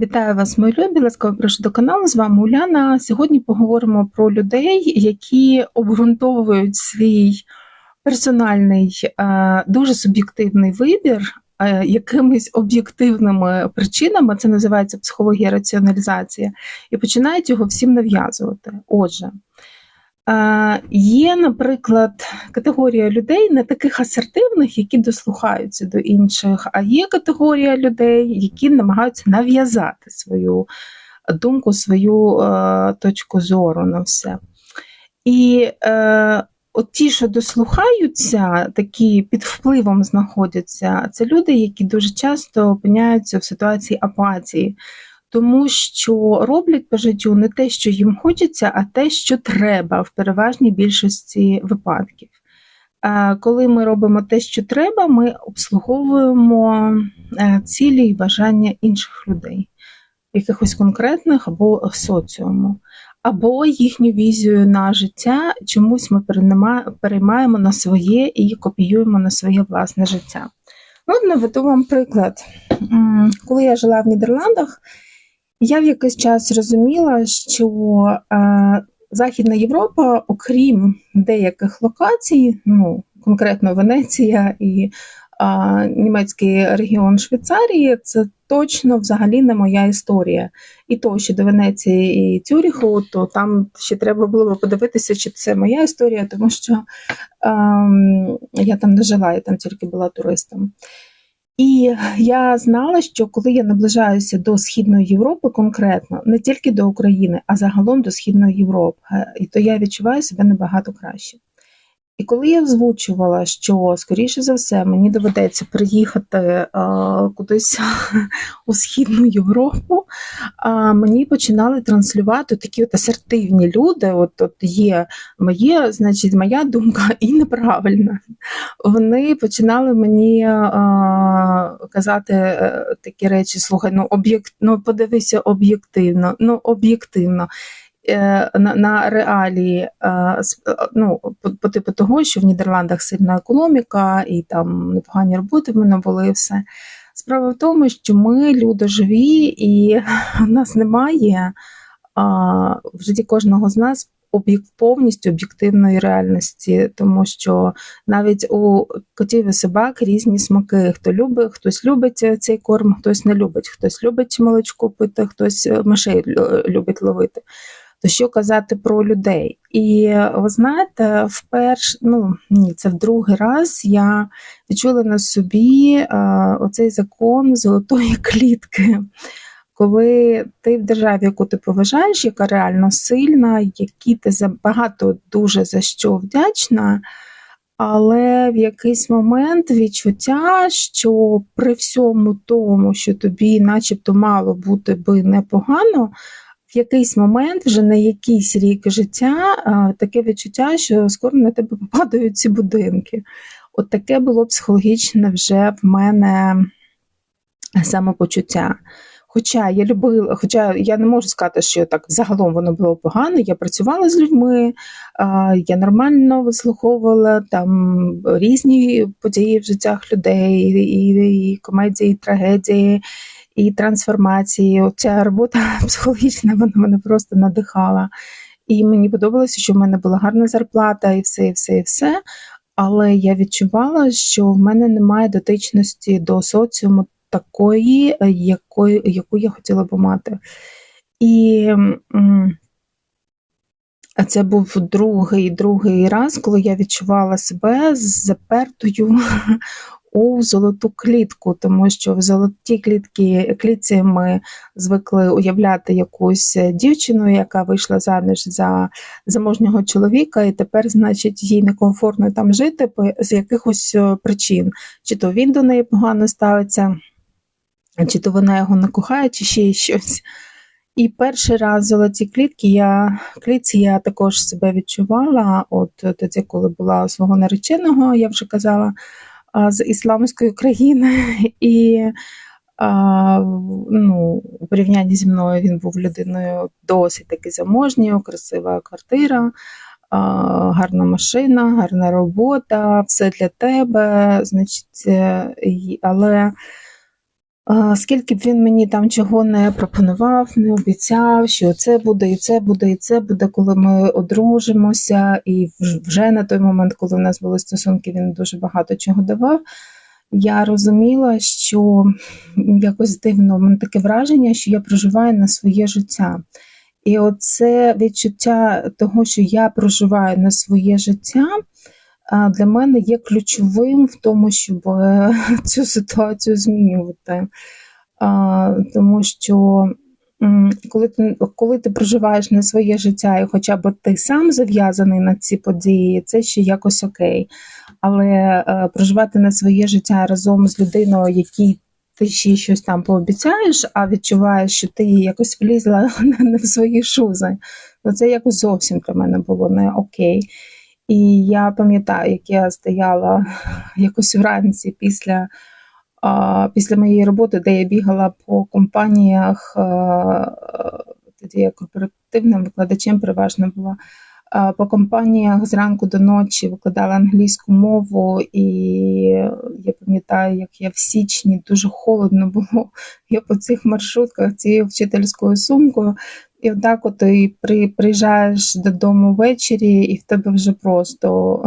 Вітаю вас, мої любі! Ласкаво прошу до каналу. З вами Уляна. Сьогодні поговоримо про людей, які обґрунтовують свій персональний, е, дуже суб'єктивний вибір е, якимись об'єктивними причинами. Це називається психологія раціоналізація, і починають його всім нав'язувати. Отже. Є, наприклад, категорія людей не таких асертивних, які дослухаються до інших, а є категорія людей, які намагаються нав'язати свою думку, свою е, точку зору на все. І е, от ті, що дослухаються, такі під впливом знаходяться, це люди, які дуже часто опиняються в ситуації апатії тому що роблять по життю не те, що їм хочеться, а те, що треба в переважній більшості випадків. Коли ми робимо те, що треба, ми обслуговуємо е, цілі і бажання інших людей, якихось конкретних або соціуму, або їхню візію на життя чомусь ми переймаємо на своє і копіюємо на своє власне життя. Ну, наведу вам приклад. Коли я жила в Нідерландах, я в якийсь час зрозуміла, що е, Західна Європа, окрім деяких локацій, ну конкретно Венеція і е, німецький регіон Швейцарії, це точно взагалі не моя історія. І то, що до Венеції і Тюріху, то там ще треба було б подивитися, чи це моя історія, тому що е, я там не жила, я там тільки була туристом. І я знала, що коли я наближаюся до Східної Європи, конкретно не тільки до України, а загалом до Східної Європи, і то я відчуваю себе набагато краще. І коли я озвучувала, що, скоріше за все, мені доведеться приїхати а, кудись у Східну Європу, а, мені починали транслювати такі от асертивні люди. От от є моє, значить, моя думка і неправильна. Вони починали мені а, казати е, такі речі: слухай, ну об'єкт, ну подивися об'єктивно, ну об'єктивно. Е, на на реалії е, е, ну, по, по типу того, що в Нідерландах сильна економіка і там непогані роботи в мене були і все. Справа в тому, що ми люди живі, і в нас немає а, в житті кожного з нас повністю об'єктивної реальності, тому що навіть у котів і собак різні смаки. Хто любить, хтось любить цей корм, хтось не любить, хтось любить молочко пити, хтось мишей любить ловити то що казати про людей? І ви знаєте, вперше, ну ні, це в другий раз я відчула на собі а, оцей закон золотої клітки. Коли ти в державі, яку ти поважаєш, яка реально сильна, які ти за багато дуже за що вдячна, але в якийсь момент відчуття, що при всьому тому, що тобі, начебто, мало бути би непогано, якийсь момент, вже на якийсь рік життя, таке відчуття, що скоро на тебе попадають ці будинки. От таке було психологічне вже в мене самопочуття. Хоча я любила, хоча я не можу сказати, що так загалом воно було погано. Я працювала з людьми, я нормально вислуховувала там різні події в життях людей, і, і комедії, і трагедії, і трансформації. Ця робота психологічна, вона мене просто надихала. І мені подобалося, що в мене була гарна зарплата, і все, і все, і все. Але я відчувала, що в мене немає дотичності до соціуму такої, якої, яку я хотіла б мати. І це був другий другий раз, коли я відчувала себе запертою у золоту клітку, тому що в золотій клітки клітці ми звикли уявляти якусь дівчину, яка вийшла заміж за заможнього чоловіка, і тепер, значить, їй некомфортно там жити з якихось е, причин. Чи то він до неї погано ставиться, чи то вона його не кохає, чи ще щось. І перший раз золоті клітки я клітці я також себе відчувала. От тоді, коли була свого нареченого, я вже казала з ісламської країни, і ну, у порівнянні зі мною він був людиною досить таки заможньою, красива квартира, гарна машина, гарна робота, все для тебе, значить, е, але А, Скільки б він мені там чого не пропонував, не обіцяв, що це буде, і це буде, і це буде, коли ми одружимося. І вж- вже на той момент, коли в нас були стосунки, він дуже багато чого давав. Я розуміла, що якось дивно, в мене таке враження, що я проживаю на своє життя. І оце відчуття того, що я проживаю на своє життя, для мене є ключовим в тому, щоб е, цю ситуацію змінювати. Тому що коли ти, коли ти проживаєш не своє життя, і хоча б ти сам зав'язаний на ці події, це ще якось окей. Але е, проживати не своє життя разом з людиною, якій ти ще щось там пообіцяєш, а відчуваєш, що ти якось влізла не в свої шузи, то це якось зовсім для мене було не окей. І я пам'ятаю, як я стояла якось вранці після, після моєї роботи, де я бігала по компаніях, тоді я корпоративним викладачем переважно була. По компаніях зранку до ночі викладала англійську мову, і я пам'ятаю, як я в січні дуже холодно було. Я по цих маршрутках цією вчительською сумкою і отак от ти при, приїжджаєш додому ввечері, і в тебе вже просто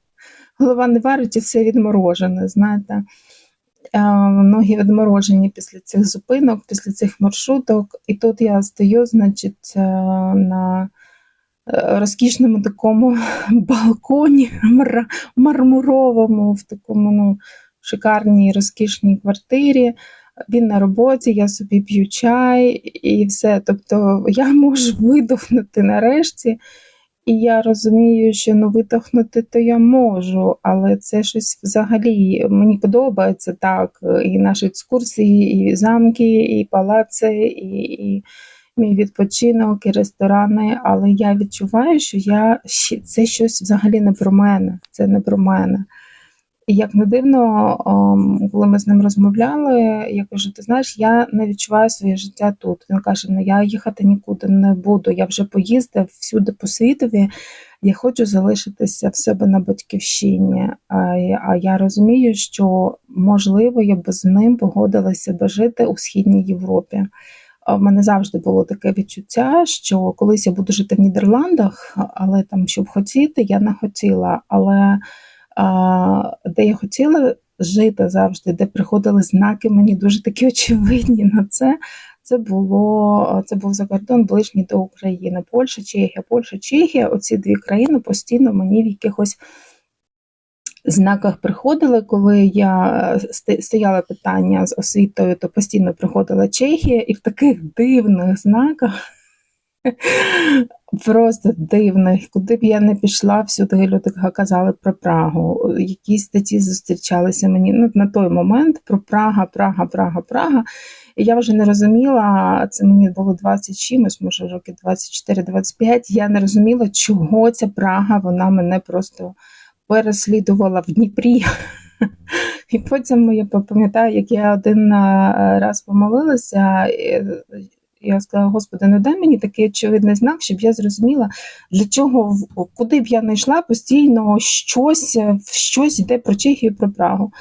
голова не варить і все відморожене, знаєте. Ноги відморожені після цих зупинок, після цих маршруток. І тут я стою, значить, е, на е, розкішному такому балконі мар- мармуровому, в такому ну, шикарній розкішній квартирі. Він на роботі, я собі п'ю чай і все. Тобто я можу видохнути нарешті. І я розумію, що ну видохнути то я можу, але це щось взагалі мені подобається так. І наші екскурсії, і замки, і палаци, і, і мій відпочинок, і ресторани. Але я відчуваю, що я це щось взагалі не про мене. Це не про мене. Як не дивно, ем, коли ми з ним розмовляли, я кажу: ти знаєш, я не відчуваю своє життя тут. Він каже: Ну я їхати нікуди не буду. Я вже поїздив всюди по світові. Я хочу залишитися в себе на батьківщині. А, я розумію, що можливо я б з ним погодилася би жити у східній Європі. В мене завжди було таке відчуття, що колись я буду жити в Нідерландах, але там, щоб хотіти, я не хотіла. Але де я хотіла жити завжди, де приходили знаки, мені дуже такі очевидні на це. Це було це був закордон ближній до України. Польща, Чехія, Польща, Чехія. Оці дві країни постійно мені в якихось знаках приходили. Коли я е, стояла питання з освітою, то постійно приходила Чехія, і в таких дивних знаках Просто дивних, куди б я не пішла, всюди люди казали про Прагу. Якісь статті зустрічалися мені ну, на той момент про Прага, Прага, Прага, Прага. І я вже не розуміла, це мені було 20 чимось, може роки 24-25. Я не розуміла, чого ця Прага вона мене просто переслідувала в Дніпрі. І потім я пам'ятаю, як я один е, раз помолилася. Я сказала, Господи, ну дай мені такий очевидний знак, щоб я зрозуміла, для чого, куди б я не йшла, постійно щось, е, щось йде про Чехію, про Прагу.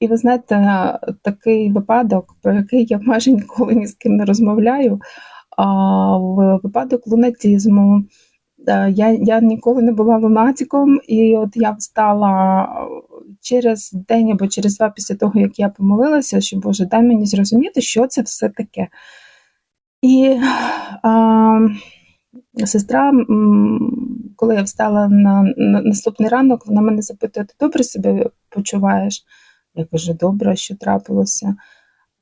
І ви знаєте, такий випадок, про який я майже ніколи ні з ким не розмовляю, випадок лунатизму. Е, Я, я ніколи не була лунатиком, і от я встала через день або через два після того, як я помолилася, що Боже, дай мені зрозуміти, що це все таке. І а, сестра, коли я встала на, на наступний ранок, вона мене запитує: ти добре себе почуваєш? Я кажу, добре, що трапилося?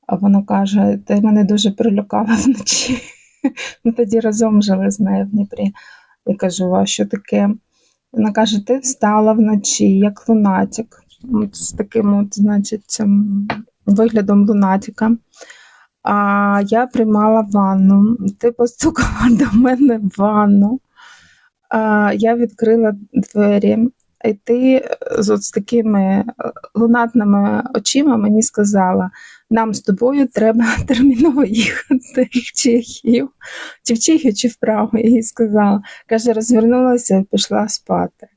А вона каже: ти мене дуже прилякала вночі. Ми тоді разом жили з нею в Дніпрі. Я кажу, а що таке? Вона каже: ти встала вночі, як лунатик, от з таким, от, значить, виглядом лунатика. А я приймала ванну. Ти постукала до мене в ванну. А, я відкрила двері, і ти з, з такими е, лунатними очима мені сказала: нам з тобою треба терміново їхати в Чехію, чи в Чехію, чи в Прагу. Я їй сказала. Каже, розвернулася і пішла спати.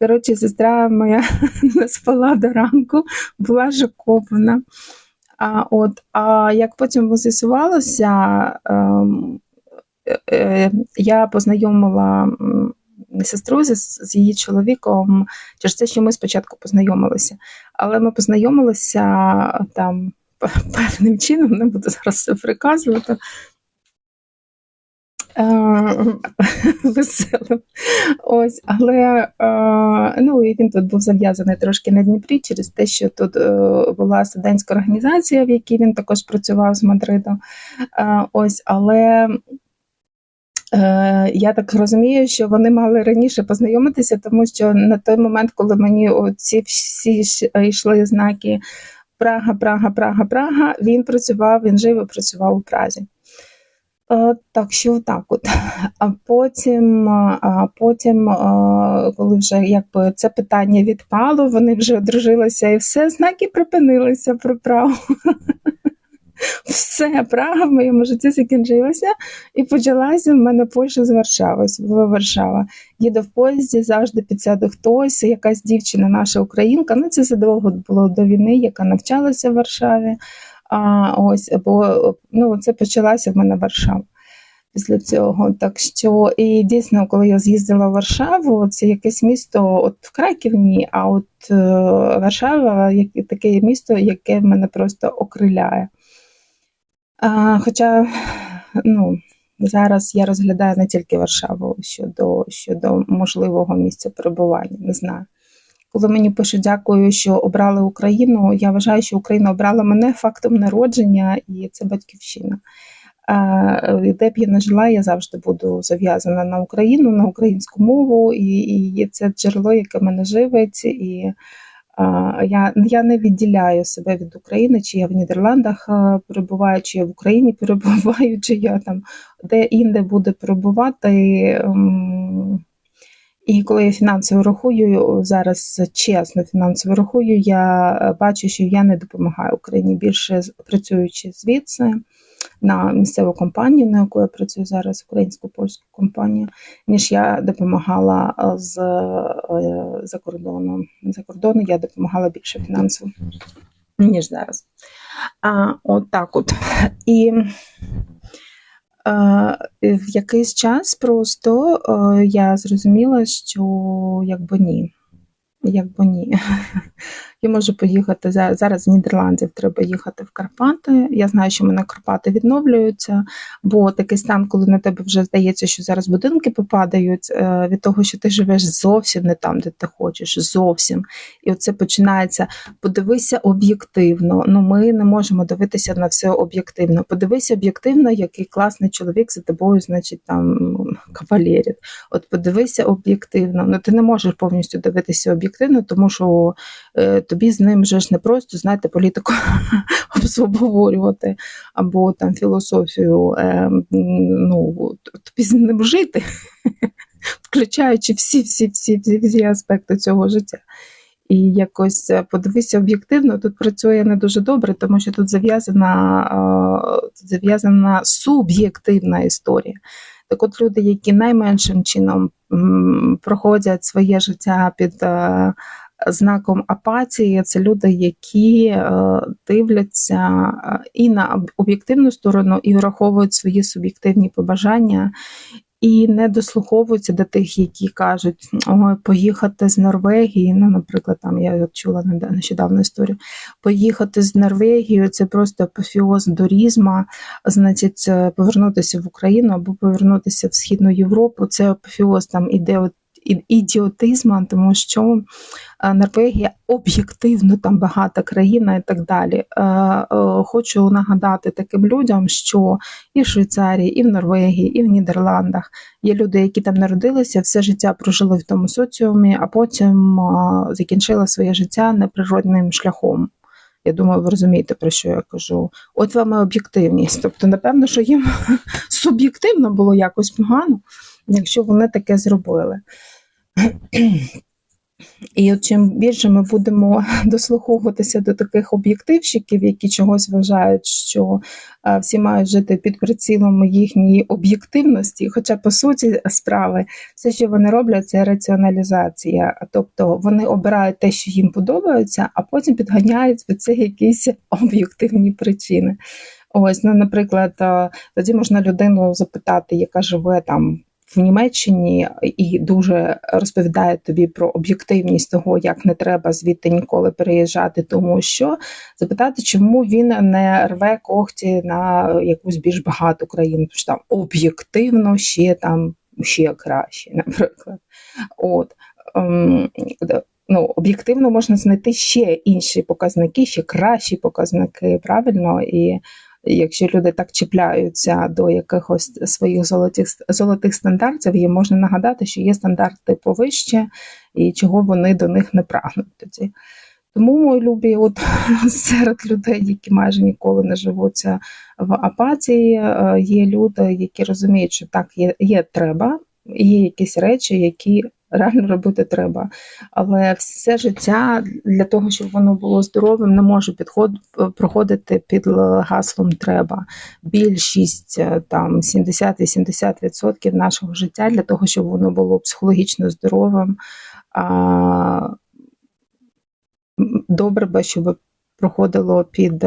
Коротше, сестра моя не спала до ранку, була шокована. А от а як потім з'ясувалося, ем, е, е, я познайомила сестру з, з її чоловіком через те, що ми спочатку познайомилися. Але ми познайомилися там певним чином, не буду зараз це приказувати. Е, Веселим. Ось, але е, ну, він тут був зав'язаний трошки на Дніпрі через те, що тут е, була студентська організація, в якій він також працював з Мадриду. Ось, але я так розумію, що вони мали раніше познайомитися, тому що на той момент, коли мені ці всі йшли знаки Прага, Прага, Прага, Прага, він працював, він жив і працював у Празі. Е, Так що так от. А потім, а потім, е, коли вже якби це питання відпало, вони вже одружилися і все, знаки припинилися про Прагу. Все, Прага в моєму житті закінчилася, і почалася в мене Польща з Варшави, Варшава. Їду в поїзді, завжди підсяде хтось, якась дівчина, наша українка. Ну це задовго було до війни, яка навчалася в Варшаві. А ось бо ну, це почалася в мене Варшава. Після цього, так що і дійсно, коли я з'їздила в Варшаву, це якесь місто, от в Краків ні, а от е, Варшава як таке місто, яке мене просто окриляє. А, Хоча ну, зараз я розглядаю не тільки Варшаву щодо, щодо можливого місця перебування, не знаю. Коли мені пишуть дякую, що обрали Україну, я вважаю, що Україна обрала мене фактом народження, і це батьківщина. А, Де б я не жила, я завжди буду зав'язана на Україну, на українську мову, і, і це джерело, яке мене живить. І я, я не відділяю себе від України, чи я в Нідерландах перебуваю, чи я в Україні перебуваю, чи я там де інде буде перебувати. І коли я фінансово рахую, зараз чесно фінансово рахую, я е, бачу, що я не допомагаю Україні більше працюючи звідси на місцеву компанію, на яку я працюю зараз, українську польську компанію, ніж я допомагала е, з е, за кордону. За кордону я допомагала більше фінансово, ніж зараз. А, от так от. І в якийсь час просто е, я зрозуміла, що якби ні. Якби ні. Я можу поїхати за- зараз з Нідерландів. Треба їхати в Карпати. Я знаю, що мене Карпати відновлюються, бо такий стан, коли на тебе вже здається, що зараз будинки попадають е, від того, що ти живеш зовсім не там, де ти хочеш, зовсім. І оце починається. Подивися об'єктивно. Ну, ми не можемо дивитися на все об'єктивно. Подивися об'єктивно, який класний чоловік за тобою, значить, там кавалерить. От подивися об'єктивно. Ну ти не можеш повністю дивитися об'єктивно, тому що е, тобі з ним вже ж не просто знаєте політику обговорювати або там філософію. Е, ну тобі з ним жити, включаючи всі, всі, всі, всі, всі аспекти цього життя. І якось е, подивися об'єктивно, тут працює не дуже добре, тому що тут зав'язана, е, зав'язана суб'єктивна історія. Так от люди, які найменшим чином проходять своє життя під знаком апатії, це люди, які е, дивляться е, і на об'єктивну сторону, і враховують свої суб'єктивні побажання. І не дослуховуються до тих, які кажуть, ой, поїхати з Норвегії. Ну, наприклад, там я чула нещодавно історію. Поїхати з Норвегії це просто апофіоз дорізма, значить, е, повернутися в Україну або повернутися в Східну Європу. Це апофіоз там іде от і- ідіотизму, тому що е, Норвегія об'єктивно там багата країна і так далі. Е, е, Хочу нагадати таким людям, що і в Швейцарії, і в Норвегії, і в Нідерландах є люди, які там народилися, все життя прожили в тому соціумі, а потім закінчили своє життя неприродним шляхом. Я думаю, ви розумієте, про що я кажу. От вам і об'єктивність. Тобто, напевно, що їм суб'єктивно було якось погано, якщо вони таке зробили. І от чим більше ми будемо дослуховуватися до таких об'єктивщиків, які чогось вважають, що е, всі мають жити під прицілом їхньої об'єктивності, хоча по суті справи все, що вони роблять, це раціоналізація, тобто вони обирають те, що їм подобається, а потім підганяють від це якісь об'єктивні причини. Ось, ну, наприклад, е, тоді можна людину запитати, яка живе там в Німеччині і дуже розповідає тобі про об'єктивність того, як не треба звідти ніколи переїжджати, тому що запитати, чому він не рве когті на якусь більш багату країну, тому що там об'єктивно ще там ще краще, наприклад. От. Ем, ну, Об'єктивно можна знайти ще інші показники, ще кращі показники, правильно? І якщо люди так чіпляються до якихось своїх золотих золотих стандартів, їм можна нагадати, що є стандарти повище і чого вони до них не прагнуть тоді. Тому, мої любі, от серед людей, які майже ніколи не живуться в апатії, е, є люди, які розуміють, що так, є, є треба, є якісь речі, які реально робити треба. Але все життя для того, щоб воно було здоровим, не може підход, проходити під гаслом треба. Більшість е, там 70-80% нашого життя для того, щоб воно було психологічно здоровим. А, Добре би, щоб проходило під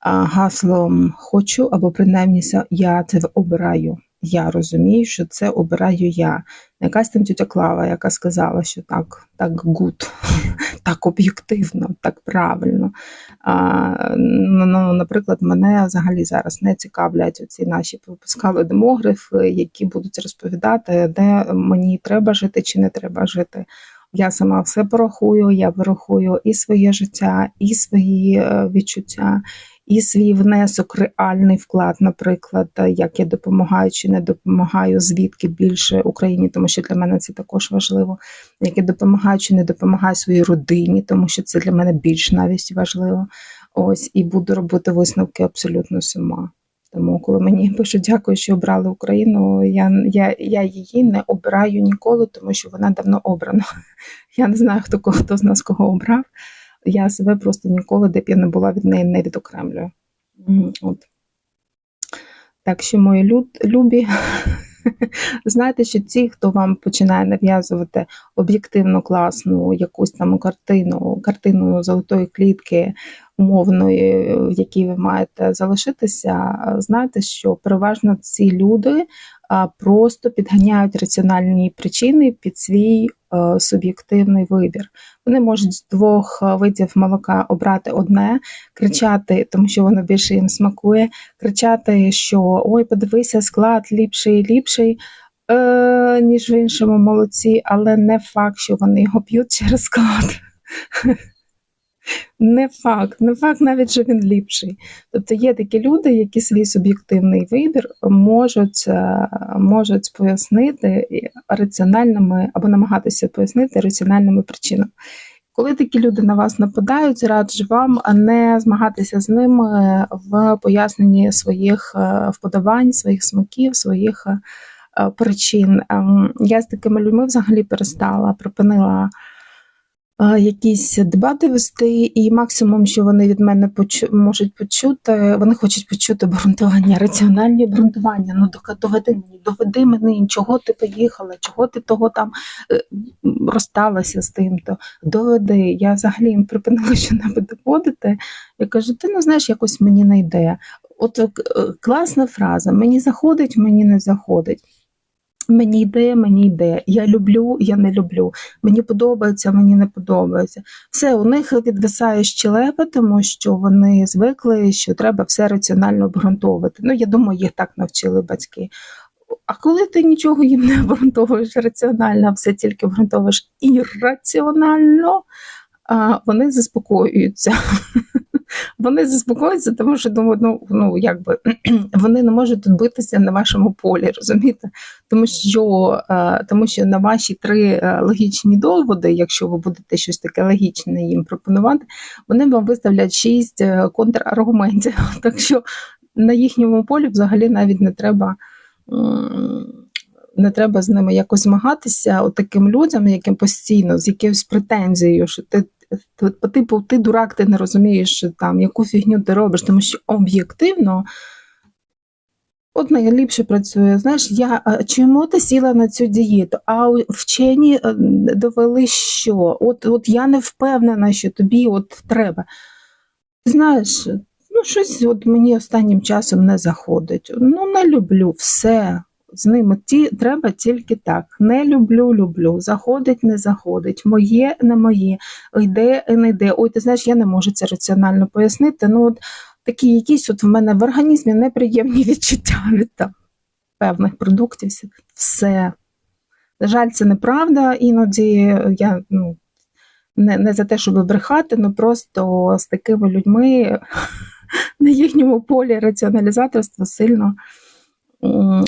гаслом хочу, або принаймні я це обираю я розумію, що це обираю я. Не якась там тітя Клава, яка сказала, що так, так гуд, так об'єктивно, так правильно. А, ну, ну, Наприклад, мене взагалі зараз не цікавлять ці наші випускали демографи, які будуть розповідати, де мені треба жити чи не треба жити. Я сама все порахую, я порахую і своє життя, і свої е, відчуття і свій внесок, реальний вклад, наприклад, як я допомагаю чи не допомагаю, звідки більше Україні, тому що для мене це також важливо. Як я допомагаю чи не допомагаю своїй родині, тому що це для мене більш навіть важливо. Ось і буду робити висновки абсолютно сама. Тому, коли мені пишуть дякую, що обрали Україну, я я, я її не обираю ніколи, тому що вона давно обрана. Я не знаю, хто хто з нас кого обрав я себе просто ніколи, де б я не була від неї, не відокремлюю. От. Так що, мої люд, любі, знаєте, що ті, хто вам починає нав'язувати об'єктивно класну якусь там картину, картину золотої клітки умовної, в якій ви маєте залишитися, знаєте, що переважно ці люди просто підганяють раціональні причини під свій е, суб'єктивний вибір. Вони можуть з двох е, видів молока обрати одне, кричати, тому що воно більше їм смакує, кричати, що ой, подивися, склад ліпший ліпший. Е, ніж в іншому молоці, але не факт, що вони його п'ють через склад. Не факт, не факт навіть, що він ліпший. Тобто є такі люди, які свій суб'єктивний вибір можуть е, можуть пояснити раціональними або намагатися пояснити раціональними причинами. Коли такі люди на вас нападають, раджу вам не змагатися з ними в поясненні своїх е, вподобань, своїх смаків, своїх е, причин. Ем, я з такими людьми взагалі перестала, припинила якісь дебати вести, і максимум, що вони від мене почу можуть почути, вони хочуть почути обґрунтування, раціональні обґрунтування. Ну доведи мені, доведи мені, чого ти поїхала, чого ти того там е, розсталася з тим, то доведи. Я взагалі їм припинила що небудь доводити. Я кажу, ти ну знаєш, якось мені не йде. От е, класна фраза: мені заходить, мені не заходить. Мені йде, мені йде. Я люблю, я не люблю. Мені подобається, мені не подобається. Все, у них відвисає щелепа, тому що вони звикли, що треба все раціонально обґрунтовувати. Ну, я думаю, їх так навчили батьки. А коли ти нічого їм не обґрунтовуєш раціонально, все тільки обґрунтовуєш ірраціонально, вони заспокоюються. Вони заспокоюються, тому що думають, ну ну якби вони не можуть битися на вашому полі, розумієте? Тому що е, тому що на ваші три е, логічні доводи, якщо ви будете щось таке логічне їм пропонувати, вони вам виставлять шість е, контраргументів. Так що на їхньому полі взагалі навіть не треба не треба з ними якось змагатися от таким людям, яким постійно з якоюсь претензією, що ти- типу ти дурак, ти не розумієш там, яку фігню ти робиш, тому що об'єктивно. От найліпше працює. Знаєш, я чому ти сіла на цю дієту? А вчені е, довели, що от, от я не впевнена, що тобі от треба. Знаєш, ну щось от мені останнім часом не заходить. Ну, не люблю все. З ними ті, треба тільки так. Не люблю, люблю. Заходить, не заходить. Моє, не моє. Йде, не йде. Ой, ти знаєш, я не можу це раціонально пояснити. Ну, от такі якісь от в мене в організмі неприємні відчуття від там, певних продуктів. Все. На жаль, це неправда. Іноді я ну, не, не за те, щоб брехати, ну просто з такими людьми на їхньому полі раціоналізаторства сильно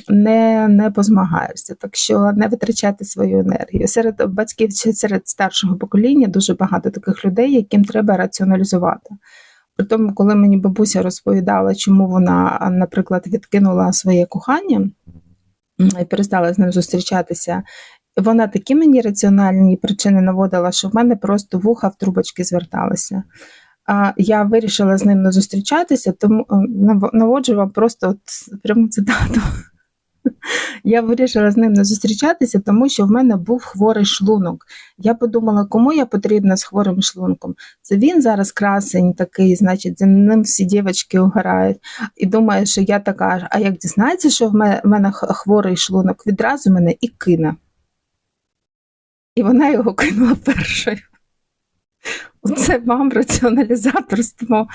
не, не позмагаєшся. Так що не витрачати свою енергію. Серед батьків чи серед старшого покоління дуже багато таких людей, яким треба раціоналізувати. При тому, коли мені бабуся розповідала, чому вона, наприклад, відкинула своє кохання і перестала з ним зустрічатися, вона такі мені раціональні причини наводила, що в мене просто вуха в трубочки зверталися. Я вирішила з ним не зустрічатися, тому е, наводжу вам просто от пряму цитату. Я вирішила з ним не зустрічатися, тому що в мене був хворий шлунок. Я подумала, кому я потрібна з хворим шлунком. Це він зараз красень такий, значить, за ним всі дівчатки угорають. І думає, що я така, а як дізнається, що в мене, хворий шлунок, відразу мене і кине. І вона його кинула першою. Оце вам раціоналізаторство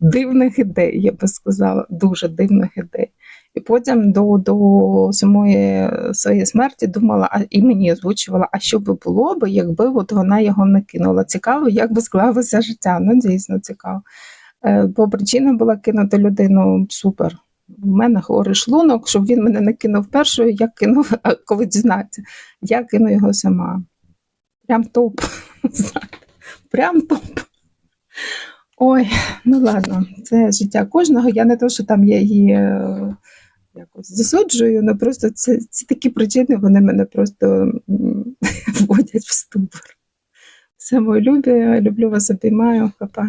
дивних ідей, я би сказала, дуже дивних ідей. І потім до, до самої своєї смерті думала, а і мені озвучувала, а що би було би, якби от вона його не кинула. Цікаво, як би склалося життя. Ну, дійсно цікаво. Е, Бо причина була кинути людину супер. У мене хворий шлунок, щоб він мене не кинув першою, я кинув, коли дізнається, я кину його сама. Прям топ. Прям топ. Ой, ну ладно, це життя кожного. Я не то, що там я її е, якось засуджую, але просто це, ці такі причини вони мене просто вводять в ступор. Все, мої любі, люблю вас, обіймаю, папа.